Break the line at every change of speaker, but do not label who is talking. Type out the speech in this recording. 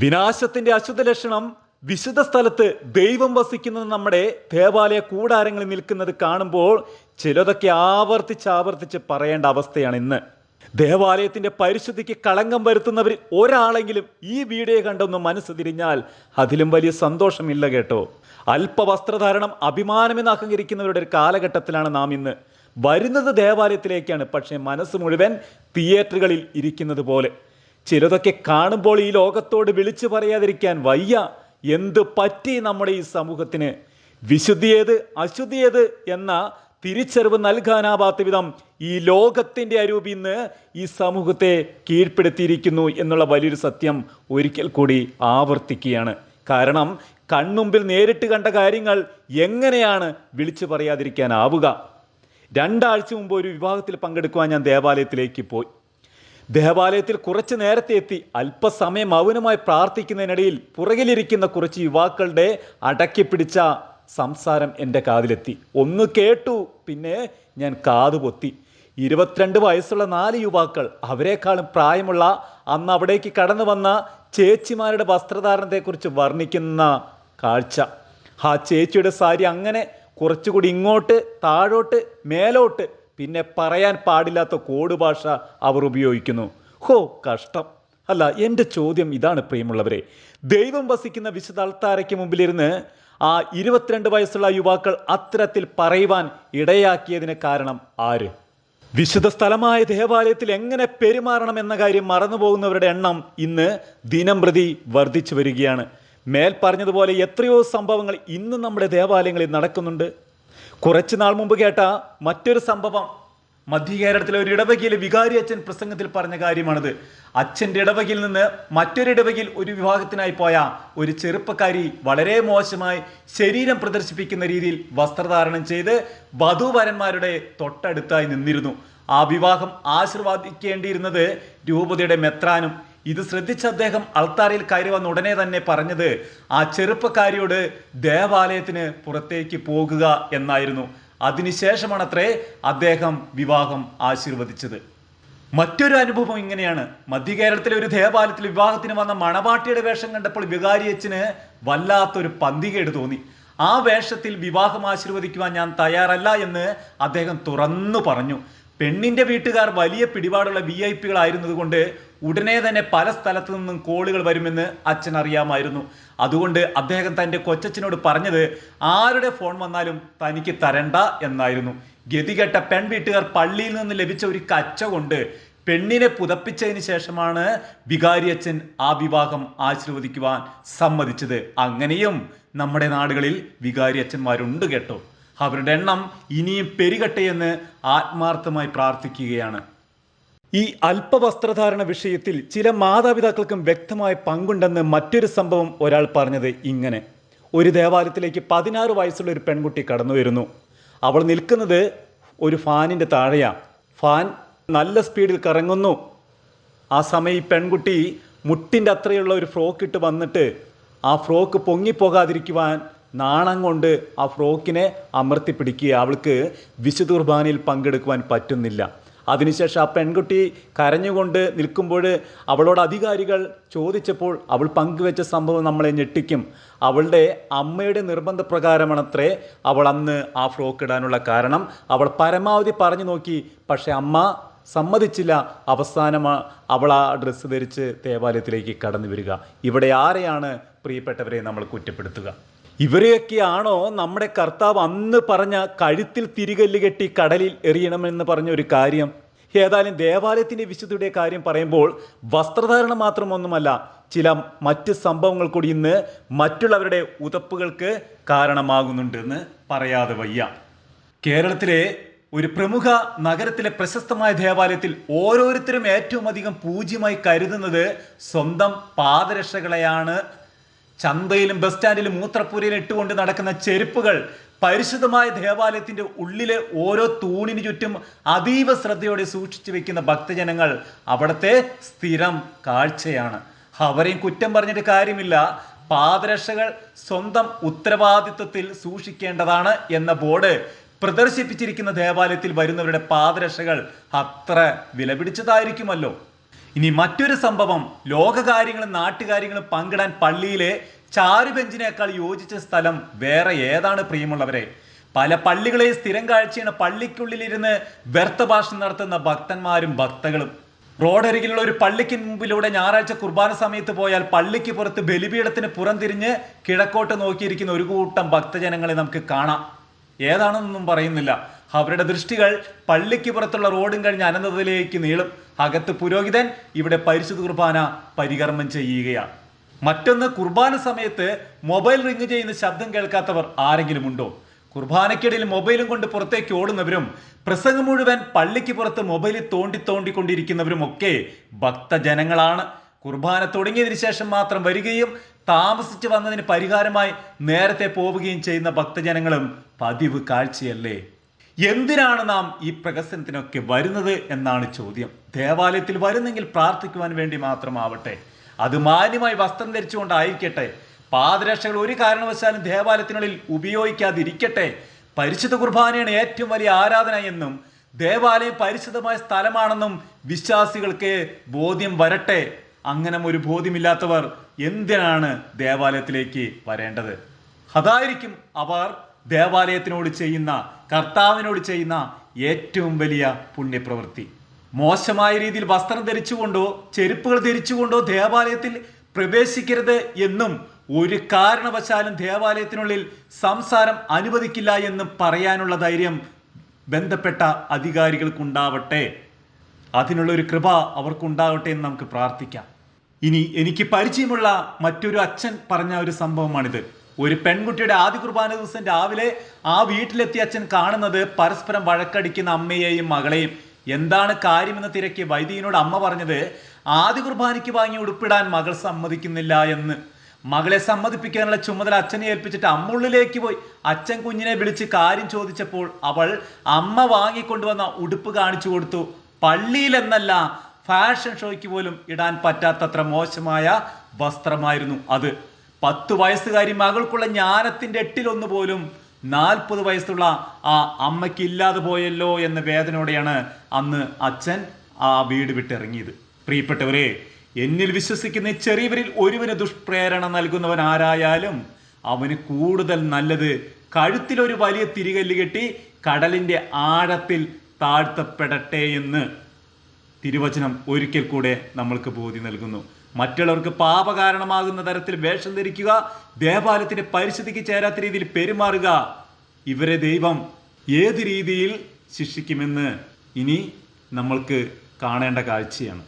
വിനാശത്തിന്റെ അശുദ്ധ ലക്ഷണം വിശുദ്ധ സ്ഥലത്ത് ദൈവം വസിക്കുന്നത് നമ്മുടെ ദേവാലയ കൂടാരങ്ങളിൽ നിൽക്കുന്നത് കാണുമ്പോൾ ചിലതൊക്കെ ആവർത്തിച്ച് ആവർത്തിച്ച് പറയേണ്ട അവസ്ഥയാണ് ഇന്ന്. ദേവാലയത്തിന്റെ പരിശുദ്ധിക്ക് കളങ്കം വരുത്തുന്നവരിൽ ഒരാളെങ്കിലും ഈ വീഡിയോ കണ്ടൊന്ന് മനസ്സ് തിരിഞ്ഞാൽ അതിലും വലിയ സന്തോഷമില്ല കേട്ടോ. അല്പ വസ്ത്രധാരണം അഭിമാനമെന്ന് അഹങ്കരിക്കുന്നവരുടെ ഒരു കാലഘട്ടത്തിലാണ് നാം ഇന്ന്. വരുന്നത് ദേവാലയത്തിലേക്കാണ് പക്ഷേ മനസ്സ് മുഴുവൻ തിയേറ്ററുകളിൽ ഇരിക്കുന്നത് പോലെ. ചിലതൊക്കെ കാണുമ്പോൾ ഈ ലോകത്തോട് വിളിച്ചു പറയാതിരിക്കാൻ വയ്യ. എന്ത് പറ്റി നമ്മുടെ ഈ സമൂഹത്തിന്? വിശുദ്ധിയേത് അശുദ്ധിയേത് എന്ന തിരിച്ചറിവ് നൽകാനാവാത്ത വിധം ഈ ലോകത്തിന്റെ അരൂപി ഇന്ന് ഈ സമൂഹത്തെ കീഴ്പ്പെടുത്തിയിരിക്കുന്നു എന്നുള്ള വലിയൊരു സത്യം ഒരിക്കൽ കൂടി ആവർത്തിക്കുകയാണ്. കാരണം കൺമുമ്പിൽ നേരിട്ട് കണ്ട കാര്യങ്ങൾ എങ്ങനെയാണ് വിളിച്ചു പറയാതിരിക്കാനാവുക? രണ്ടാഴ്ച മുമ്പ് ഒരു വിവാഹത്തിൽ പങ്കെടുക്കുവാൻ ഞാൻ ദേവാലയത്തിലേക്ക് പോയി. ദേവാലയത്തിൽ കുറച്ച് നേരത്തെ എത്തി. അല്പസമയം മൗനമായി പ്രാർത്ഥിക്കുന്നതിനിടയിൽ പുറകിലിരിക്കുന്ന കുറച്ച് യുവാക്കളുടെ അടക്കി പിടിച്ച സംസാരം എന്റെ കാതിലെത്തി. ഒന്ന് കേട്ടു പിന്നെ ഞാൻ കാതു പൊത്തി. ഇരുപത്തിരണ്ട് വയസ്സുള്ള നാല് യുവാക്കൾ അവരെക്കാളും പ്രായമുള്ള അന്ന് അവിടേക്ക് കടന്നു വന്ന ചേച്ചിമാരുടെ വസ്ത്രധാരണത്തെക്കുറിച്ച് വർണിക്കുന്ന കാഴ്ച. ആ ചേച്ചിയുടെ സാരി അങ്ങനെ കുറച്ചുകൂടി ഇങ്ങോട്ട് താഴോട്ട് മേലോട്ട് പിന്നെ പറയാൻ പാടില്ലാത്ത കോഡ് ഭാഷ അവർ ഉപയോഗിക്കുന്നു. ഹോ കഷ്ടം. അല്ല എന്റെ ചോദ്യം ഇതാണ് പ്രിയമുള്ളവരെ. ദൈവം വസിക്കുന്ന വിശുദ്ധ അൾത്താരയ്ക്ക് മുമ്പിലിരുന്ന് ആ ഇരുപത്തിരണ്ട് വയസ്സുള്ള യുവാക്കൾ അത്തരത്തിൽ പറയുവാൻ ഇടയാക്കിയതിന് കാരണം ആര്? വിശുദ്ധ സ്ഥലമായ ദേവാലയത്തിൽ എങ്ങനെ പെരുമാറണം എന്ന കാര്യം മറന്നുപോകുന്നവരുടെ എണ്ണം ഇന്ന് ദിനം പ്രതി വർദ്ധിച്ചു വരികയാണ്. മേൽ പറഞ്ഞതുപോലെ എത്രയോ സംഭവങ്ങൾ ഇന്ന് നമ്മുടെ ദേവാലയങ്ങളിൽ നടക്കുന്നുണ്ട്. കുറച്ച് നാൾ മുമ്പ് കേട്ട മറ്റൊരു സംഭവം. മധ്യ കേരളത്തിലെ ഒരു ഇടവകയിലെ വികാരി അച്ഛൻ പ്രസംഗത്തിൽ പറഞ്ഞ കാര്യമാണിത്. അച്ഛന്റെ ഇടവകയിൽ നിന്ന് മറ്റൊരു ഇടവകയിൽ ഒരു വിവാഹത്തിനായി പോയ ഒരു ചെറുപ്പക്കാരി വളരെ മോശമായി ശരീരം പ്രദർശിപ്പിക്കുന്ന രീതിയിൽ വസ്ത്രധാരണം ചെയ്ത് വധുവരന്മാരുടെ തൊട്ടടുത്തായി നിന്നിരുന്നു. ആ വിവാഹം ആശീർവാദിക്കേണ്ടിയിരുന്നത് രൂപതയുടെ മെത്രാനും ഇത് ശ്രദ്ധിച്ച അദ്ദേഹം അൾത്താരയിൽ കയറി വന്ന ഉടനെ തന്നെ പറഞ്ഞത് ആ ചെറുപ്പക്കാരിയോട് ദേവാലയത്തിന് പുറത്തേക്ക് പോകുക എന്നായിരുന്നു. അതിനുശേഷമാണ് അത്രേ അദ്ദേഹം വിവാഹം ആശീർവദിച്ചത്. മറ്റൊരു അനുഭവം ഇങ്ങനെയാണ്. മധ്യ കേരളത്തിലെ ഒരു ദേവാലയത്തിൽ വിവാഹത്തിന് വന്ന മണവാട്ടിയുടെ വേഷം കണ്ടപ്പോൾ വികാരിയച്ചന് വല്ലാത്തൊരു പന്തികേട് തോന്നി. ആ വേഷത്തിൽ വിവാഹം ആശീർവദിക്കുവാൻ ഞാൻ തയ്യാറല്ല എന്ന് അദ്ദേഹം തുറന്നു പറഞ്ഞു. പെണ്ണിന്റെ വീട്ടുകാർ വലിയ പിടിപാടുള്ള വി ഐ പികളായിരുന്നതുകൊണ്ട് ഉടനെ തന്നെ പല സ്ഥലത്തു നിന്നും കോളുകൾ വരുമെന്ന് അച്ഛൻ അറിയാമായിരുന്നു. അതുകൊണ്ട് അദ്ദേഹം തന്റെ കൊച്ചച്ഛനോട് പറഞ്ഞത് ആരുടെ ഫോൺ വന്നാലും തനിക്ക് തരണ്ട എന്നായിരുന്നു. ഗതികെട്ട പെൺവീട്ടുകാർ പള്ളിയിൽ നിന്ന് ലഭിച്ച ഒരു കച്ച കൊണ്ട് പെണ്ണിനെ പുതപ്പിച്ചതിന് ശേഷമാണ് വികാരി അച്ഛൻ ആ വിവാഹം ആശീർവദിക്കുവാൻ സമ്മതിച്ചത്. അങ്ങനെയും നമ്മുടെ നാടുകളിൽ വികാരി അച്ഛന്മാരുണ്ട് കേട്ടോ. അവരുടെ എണ്ണം ഇനിയും പെരുകട്ടെ എന്ന് ആത്മാർത്ഥമായി പ്രാർത്ഥിക്കുകയാണ്. ഈ അല്പവസ്ത്രധാരണ വിഷയത്തിൽ ചില മാതാപിതാക്കൾക്കും വ്യക്തമായ പങ്കുണ്ടെന്ന് മറ്റൊരു സംഭവം ഒരാൾ പറഞ്ഞത് ഇങ്ങനെ. ഒരു ദേവാലയത്തിലേക്ക് പതിനാറ് വയസ്സുള്ള ഒരു പെൺകുട്ടി കടന്നു വരുന്നു. അവൾ നിൽക്കുന്നത് ഒരു ഫാനിന്റെ താഴെയാണ് ഫാൻ നല്ല സ്പീഡിൽ കറങ്ങുന്നു. ആ സമയം ഈ പെൺകുട്ടി മുട്ടിന്റെ അത്രയുള്ള ഒരു ഫ്രോക്ക് ഇട്ട് വന്നിട്ട് ആ ഫ്രോക്ക് പൊങ്ങിപ്പോകാതിരിക്കുവാൻ നാണം കൊണ്ട് ആ ഫ്രോക്കിനെ അമർത്തി പിടിക്കുക അവൾക്ക് വിശുദ്ധ കുർബാനയിൽ പങ്കെടുക്കുവാൻ പറ്റുന്നില്ല. അതിനുശേഷം ആ പെൺകുട്ടി കരഞ്ഞുകൊണ്ട് നിൽക്കുമ്പോൾ അവളോട് അധികാരികൾ ചോദിച്ചപ്പോൾ അവൾ പങ്കുവെച്ച സംഭവം നമ്മളെ ഞെട്ടിക്കും. അവളുടെ അമ്മയുടെ നിർബന്ധപ്രകാരമാണത്രേ അവൾ അന്ന് ആ ഫ്രോക്ക് ഇടാനുള്ള കാരണം. അവൾ പരമാവധി പറഞ്ഞു നോക്കി. പക്ഷേ അമ്മ സമ്മതിച്ചില്ല. അവസാനം അവൾ ആ ഡ്രസ്സ് ധരിച്ച് ദേവാലയത്തിലേക്ക് കടന്നു വരിക. ഇവിടെ ആരെയാണ് പ്രിയപ്പെട്ടവരെ നമ്മൾ കുറ്റപ്പെടുത്തുക? ഇവരെയൊക്കെയാണോ നമ്മുടെ കർത്താവ് അന്ന് പറഞ്ഞ കഴുത്തിൽ തിരികല്ല് കെട്ടി കടലിൽ എറിയണമെന്ന് പറഞ്ഞ ഒരു കാര്യം? ഏതായാലും ദേവാലയത്തിന്റെ വിശുദ്ധിയുടെ കാര്യം പറയുമ്പോൾ വസ്ത്രധാരണം മാത്രമൊന്നുമല്ല ചില മറ്റ് സംഭവങ്ങൾ കൂടി ഇന്ന് മറ്റുള്ളവരുടെ ഉതപ്പുകൾക്ക് കാരണമാകുന്നുണ്ടെന്ന് പറയാതെ വയ്യ. കേരളത്തിലെ ഒരു പ്രമുഖ നഗരത്തിലെ പ്രശസ്തമായ ദേവാലയത്തിൽ ഓരോരുത്തരും ഏറ്റവും അധികം പൂജ്യമായി കരുതുന്നത് സ്വന്തം പാദരക്ഷകളെയാണ് ചന്തയിലും ബസ് സ്റ്റാൻഡിലും മൂത്രപ്പുരയിലും ഇട്ടുകൊണ്ട് നടക്കുന്ന ചെരുപ്പുകൾ പരിശുദ്ധമായ ദേവാലയത്തിന്റെ ഉള്ളിലെ ഓരോ തൂണിന് ചുറ്റും അതീവ ശ്രദ്ധയോടെ സൂക്ഷിച്ചു വെക്കുന്ന ഭക്തജനങ്ങൾ അവിടുത്തെ സ്ഥിരം കാഴ്ചയാണ്. അവരെയും കുറ്റം പറഞ്ഞിട്ട് കാര്യമില്ല. പാദരക്ഷകൾ സ്വന്തം ഉത്തരവാദിത്വത്തിൽ സൂക്ഷിക്കേണ്ടതാണ് എന്ന ബോർഡ് പ്രദർശിപ്പിച്ചിരിക്കുന്ന ദേവാലയത്തിൽ വരുന്നവരുടെ പാദരക്ഷകൾ അത്ര വിലപിടിച്ചതായിരിക്കുമല്ലോ. ഇനി മറ്റൊരു സംഭവം. ലോകകാര്യങ്ങളും നാട്ടുകാര്യങ്ങളും പങ്കിടാൻ പള്ളിയിലെ ചാരുബെഞ്ചിനേക്കാൾ യോജിച്ച സ്ഥലം വേറെ ഏതാണ് പ്രിയമുള്ളവരെ? പല പള്ളികളെയും സ്ഥിരം കാഴ്ചയാണ് പള്ളിക്കുള്ളിലിരുന്ന് വ്യർത്ഥഭാഷണം നടത്തുന്ന ഭക്തന്മാരും ഭക്തകളും. റോഡരികിലുള്ള ഒരു പള്ളിക്ക് മുമ്പിലൂടെ ഞായറാഴ്ച കുർബാന സമയത്ത് പോയാൽ പള്ളിക്ക് പുറത്ത് ബലിപീഠത്തിന് പുറംതിരിഞ്ഞ് കിഴക്കോട്ട് നോക്കിയിരിക്കുന്ന ഒരു കൂട്ടം ഭക്തജനങ്ങളെ നമുക്ക് കാണാം. ഏതാണെന്നൊന്നും പറയുന്നില്ല. അവരുടെ ദൃഷ്ടികൾ പള്ളിക്ക് പുറത്തുള്ള റോഡും കഴിഞ്ഞ് അനന്തതയിലേക്ക് നീളും. അകത്ത് പുരോഹിതൻ ഇവിടെ പരിശുദ്ധ കുർബാന പരികർമ്മം ചെയ്യുകയാണ്. മറ്റൊന്ന് കുർബാന സമയത്ത് മൊബൈൽ റിങ് ചെയ്യുന്ന ശബ്ദം കേൾക്കാത്തവർ ആരെങ്കിലും ഉണ്ടോ? കുർബാനയ്ക്കിടയിൽ മൊബൈലും കൊണ്ട് പുറത്തേക്ക് ഓടുന്നവരും പ്രസംഗം മുഴുവൻ പള്ളിക്ക് പുറത്ത് മൊബൈലിൽ തോണ്ടി തോണ്ടിക്കൊണ്ടിരിക്കുന്നവരും ഒക്കെ ഭക്തജനങ്ങളാണ്. കുർബാന തുടങ്ങിയതിനു ശേഷം മാത്രം വരികയും താമസിച്ച് വന്നതിന് പരിഹാരമായി നേരത്തെ പോവുകയും ചെയ്യുന്ന ഭക്തജനങ്ങളും പതിവ് കാഴ്ചയല്ലേ? എന്തിനാണ് നാം ഈ പ്രകസനത്തിനൊക്കെ വരുന്നത് എന്നാണ് ചോദ്യം. ദേവാലയത്തിൽ വരുന്നെങ്കിൽ പ്രാർത്ഥിക്കുവാൻ വേണ്ടി മാത്രമാവട്ടെ. അത് മാന്യമായി വസ്ത്രം ധരിച്ചുകൊണ്ടായിരിക്കട്ടെ. പാദരക്ഷകൾ ഒരു കാരണവശാലും ദേവാലയത്തിനുള്ളിൽ ഉപയോഗിക്കാതിരിക്കട്ടെ. പരിശുദ്ധ കുർബാനയാണ് ഏറ്റവും വലിയ ആരാധന എന്നും ദേവാലയം പരിശുദ്ധമായ സ്ഥലമാണെന്നും വിശ്വാസികൾക്ക് ബോധ്യം വരട്ടെ. അങ്ങനെ ഒരു ബോധ്യമില്ലാത്തവർ എന്തിനാണ് ദേവാലയത്തിലേക്ക് വരേണ്ടത്? അതായിരിക്കും അവർ ദേവാലയത്തിനോട് ചെയ്യുന്ന കർത്താവിനോട് ചെയ്യുന്ന ഏറ്റവും വലിയ പുണ്യപ്രവൃത്തി. മോശമായ രീതിയിൽ വസ്ത്രം ധരിച്ചുകൊണ്ടോ ചെരുപ്പുകൾ ധരിച്ചുകൊണ്ടോ ദേവാലയത്തിൽ പ്രവേശിക്കരുത് എന്നും ഒരു കാരണവശാലും ദേവാലയത്തിനുള്ളിൽ സംസാരം അനുവദിക്കില്ല എന്നും പറയാനുള്ള ധൈര്യം ബന്ധപ്പെട്ട അധികാരികൾക്കുണ്ടാവട്ടെ. അതിനുള്ള ഒരു കൃപ അവർക്കുണ്ടാവട്ടെ എന്ന് നമുക്ക് പ്രാർത്ഥിക്കാം. ഇനി എനിക്ക് പരിചയമുള്ള മറ്റൊരു അച്ഛൻ പറഞ്ഞ ഒരു സംഭവമാണിത്. ഒരു പെൺകുട്ടിയുടെ ആദ്യ കുർബാന ദിവസം രാവിലെ ആ വീട്ടിലെത്തിയ അച്ഛൻ കാണുന്നത് പരസ്പരം വഴക്കടിക്കുന്ന അമ്മയെയും മകളെയും. എന്താണ് കാര്യമെന്ന് തിരക്കി വൈദികനോട് അമ്മ പറഞ്ഞത് ആദ്യ കുർബാനയ്ക്ക് വാങ്ങി ഉടുപ്പിടാൻ മകൾ സമ്മതിക്കുന്നില്ല എന്ന്. മകളെ സമ്മതിപ്പിക്കാനുള്ള ചുമതല അച്ഛനെ ഏൽപ്പിച്ചിട്ട് അമ്മ ഉള്ളിലേക്ക് പോയി. അച്ഛൻ കുഞ്ഞിനെ വിളിച്ച് കാര്യം ചോദിച്ചപ്പോൾ അവൾ അമ്മ വാങ്ങിക്കൊണ്ടുവന്ന ഉടുപ്പ് കാണിച്ചു കൊടുത്തു. പള്ളിയിലെന്നല്ല ഫാഷൻ ഷോയ്ക്ക് പോലും ഇടാൻ പറ്റാത്തത്ര മോശമായ വസ്ത്രമായിരുന്നു അത്. പത്ത് വയസ്സുകാരി മകൾക്കുള്ള ജ്ഞാനത്തിന്റെ എട്ടിലൊന്ന് പോലും നാൽപ്പത് വയസ്സുള്ള ആ അമ്മയ്ക്ക് ഇല്ലാതെ പോയല്ലോ എന്ന വേദനയോടെയാണ് അന്ന് അച്ഛൻ ആ വീട് വിട്ടിറങ്ങിയത്. പ്രിയപ്പെട്ടവരെ എന്നിൽ വിശ്വസിക്കുന്ന ചെറിയവരിൽ ഒരുവന് ദുഷ്പ്രേരണ നൽകുന്നവൻ ആരായാലും അവന് കൂടുതൽ നല്ലത് കഴുത്തിലൊരു വലിയ തിരികല്ല് കെട്ടി കടലിന്റെ ആഴത്തിൽ താഴ്ത്തപ്പെടട്ടെ എന്ന് തിരുവചനം ഒരിക്കൽ കൂടെ നമ്മൾക്ക് ബോധി നൽകുന്നു. മറ്റുള്ളവർക്ക് പാപകാരണമാകുന്ന തരത്തിൽ വേഷം ധരിക്കുക ദേവാലയത്തിന്റെ പരിശുദ്ധിക്ക് ചേരാത്ത രീതിയിൽ പെരുമാറുക ഇവരെ ദൈവം ഏത് രീതിയിൽ ശിക്ഷിക്കുമെന്ന് ഇനി നമ്മൾക്ക് കാണേണ്ട കാഴ്ചയാണ്.